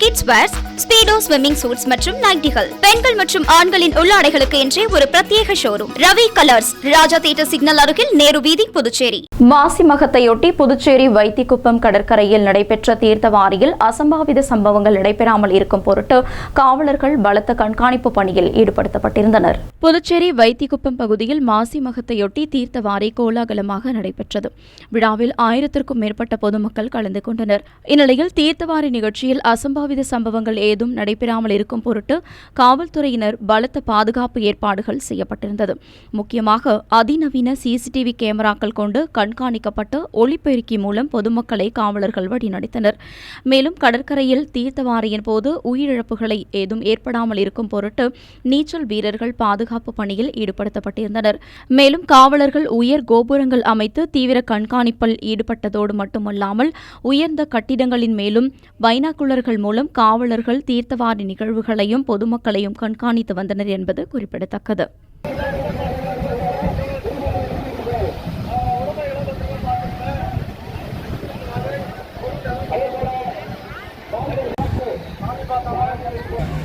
kids wears Speedo swimming suits மற்றும் நைட்டிகள் பெண்கள் மற்றும் ஆண்களின் உள்ளாடைகளுக்கு என்றே ஒரு பிரத்யேக showroom Ravi colours Raja theatre signal அருகில் நேரு வீதி புதுச்சேரி. மாசி மகத்தையொட்டி புதுச்சேரி வைத்திக்குப்பம் கடற்கரையில் நடைபெற்ற தீர்த்தவாரியில் அசம்பாவித சம்பவங்கள் நடைபெறாமல் இருக்கும் பொருட்டு காவலர்கள் பலத்த கண்காணிப்பு பணியில் ஈடுபடுத்தப்பட்டிருந்தனர். புதுச்சேரி வைத்திக்குப்பம் பகுதியில் மாசி மகத்தையொட்டி தீர்த்தவாரி கோலாகலமாக நடைபெற்றது. விழாவில் ஆயிரத்திற்கும் மேற்பட்ட பொதுமக்கள் கலந்து கொண்டனர். இந்நிலையில் தீர்த்தவாரி நிகழ்ச்சியில் அசம்பாவித சம்பவங்கள் ஏதும் நடைபெறாமல் இருக்கும் பொருட்டு காவல்துறையினர் பலத்த பாதுகாப்பு ஏற்பாடுகள் செய்யப்பட்டிருந்தது. முக்கியமாக அதிநவீன சிசிடிவி கேமராக்கள் கொண்டு கண்காணிக்கப்பட்டு ஒளிப்பெருக்கி மூலம் பொதுமக்களை காவலர்கள் வழிநடத்தினர். மேலும் கடற்கரையில் தீர்த்தவாரியின் போது உயிரிழப்புகளை ஏதும் ஏற்படாமல் இருக்கும் பொருட்டு நீச்சல் வீரர்கள் பாதுகாப்பு பணியில் ஈடுபடுத்தப்பட்டிருந்தனர். மேலும் காவலர்கள் உயர் கோபுரங்கள் அமைத்து தீவிர கண்காணிப்பில் ஈடுபட்டதோடு மட்டுமல்லாமல் உயர்ந்த கட்டிடங்களின் மேலும் பைனாக்குலர்கள் மூலம் மூலம் காவலர்கள் தீர்த்தவாரி நிகழ்வுகளையும் பொதுமக்களையும் கண்காணித்து வந்தனர் என்பது குறிப்பிடத்தக்கது.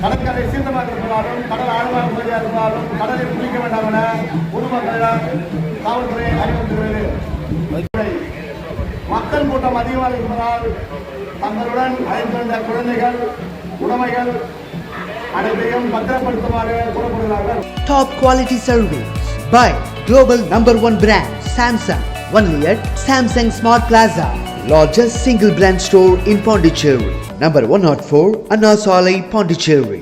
கடற்கரை சீர்தமாக இருந்தாலும் கடல் ஆழமாக பகுதியாக இருந்தாலும் கடலில் குளிக்க வேண்டாம் என பொதுமக்களிடம் காவல்துறை அறிவுறுத்துகிறது. கூட்டம் அதிகமாக இருப்பதால் தங்களுடன் அழைத்திருந்த குழந்தைகள் உடைமைகள் அனைத்தையும் பத்திரப்படுத்துமாறு கூறப்படுகிறார்கள் Top quality service by global number one brand Samsung. Only at Samsung Smart Plaza, largest single brand store in Pondicherry. Number 104 Anna Salai, Pondicherry.